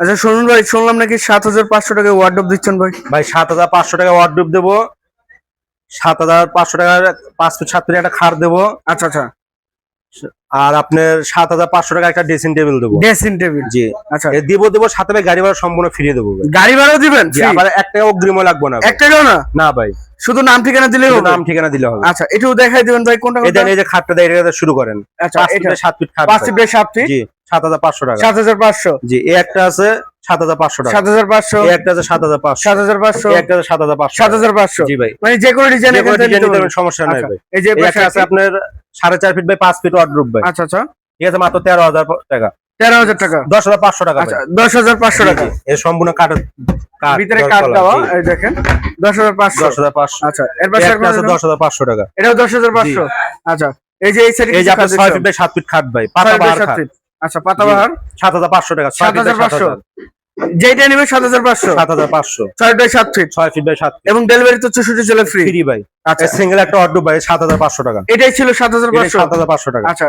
আচ্ছা শুনুন ভাই শুনলাম নাকি সাত হাজার পাঁচশো টাকা ওয়ার্ডরোব দিচ্ছেন ভাই? ভাই সাত হাজার পাঁচশো টাকা ওয়ার্ড্রোপ দেবো। সাত হাজার পাঁচশো টাকার পাঁচ ফিট সাত ফিট একটা খাট দেবো। আচ্ছা আচ্ছা। আর আপনার সাত হাজার পাঁচশো টাকা একটা ড্রেসিং টেবিল দেবো। ড্রেসিং টেবিল জি। আচ্ছা। দিব দেবো সাথে ভাই গাড়ি ভাড়া সম্পূর্ণ ফিরিয়ে দেবো গাড়ি ভাড়াও দিবেন? আবার এক টাকা অগ্রিমও লাগবে না এক টাকাও না? না ভাই। শুধু নাম ঠিকানা হবে? নাম ঠিকানা দিলে হবে। আচ্ছা এটাও দেখাই দিবেন ভাই কোনটা এই যে খাটটা দেয় এটা শুরু করেন। আচ্ছা ফিট সাত ফিট খাট ফিট সাত ফিট জি। সাত হাজার পাঁচশো টাকা। সাত হাজার পাঁচশো। জি একটা আছে সাত হাজার পাঁচশো টাকা। সাত হাজার পাঁচশো। একটা আছে সাত হাজার পাঁচশো। সাত হাজার পাঁচশো। একটা আছে সাত হাজার পাঁচশো সাত হাজার পাঁচশো। জি ভাই। মানে যে কোনো ডিজাইন সমস্যা নাই আচ্ছা, ভাই। এই যে আছে আপনার সাড়ে চার ফিট বাই পাঁচ ফিট ভাই। আচ্ছা আচ্ছা। ঠিক আছে মাত্র তেরো হাজার টাকা। তেরো হাজার টাকা। দশ হাজার পাঁচশো টাকা আচ্ছা দশ হাজার পাঁচশো টাকা। এর সম্পূর্ণ কাঠ ভিতরে কাঠ দেওয়া এই দেখেন। দশ হাজার পাঁচশো। দশ হাজার পাঁচশো। আচ্ছা এর পাশে দশ হাজার পাঁচশো টাকা। এটাও দশ হাজার পাঁচশো। আচ্ছা এই যে এই সাইডে এই যে আপনার ছয় ফিট বাই সাত ফিট খাট ভাই পাতা বাহার খাট আচ্ছা পাতাবাহার সাত হাজার পাঁচশো টাকা সাত হাজার পাঁচশো। যেটা নেবে সাত হাজার পাঁচশো। সাত হাজার পাঁচশো। ছয় বাই সাত ফিট। ছয় ফিট বাই সাত এবং ডেলিভারি তো চৌষট্টি জেলা ফ্রি ফ্রি ভাই আচ্ছা। সিঙ্গেল একটা অর্ডার বাই সাত হাজার পাঁচশো টাকা। এটাই ছিল সাত হাজার পাঁচশো। সাত হাজার পাঁচশো টাকা। আচ্ছা